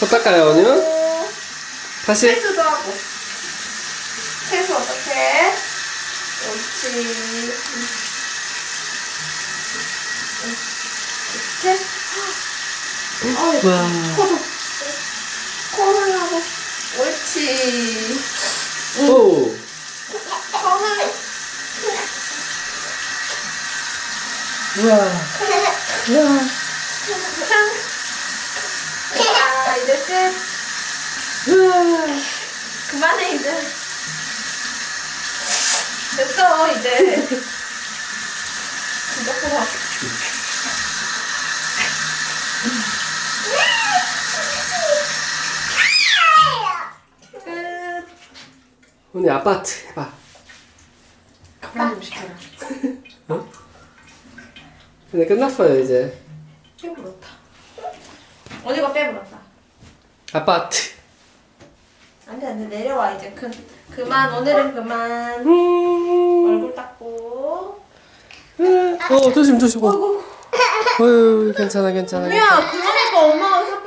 더 닦아요, 언니는? 다시. 세수도 하고. 세수 어떻게? 옳지. 이렇게. 어, 와. 코도. 코를 하고. 옳지. 오. 코를. 우와. 우와. 자, 이제 끝. 우와. 그만해, 이제. 됐어, 이제. 진짜 커. 끝. 언니 아파트 해봐. 그만 좀 시켜라. 근데 끝났어요, 이제. 빼물었다. 어디가 빼물었다. 아파트. 안돼 안돼 내려와 이제 그 그만 오늘은 그만 음. 얼굴 닦고. 어, 조심, 조심. 어, 어이구. 어휴, 괜찮아, 괜찮아. 괜찮아. 야 그러니까 엄마가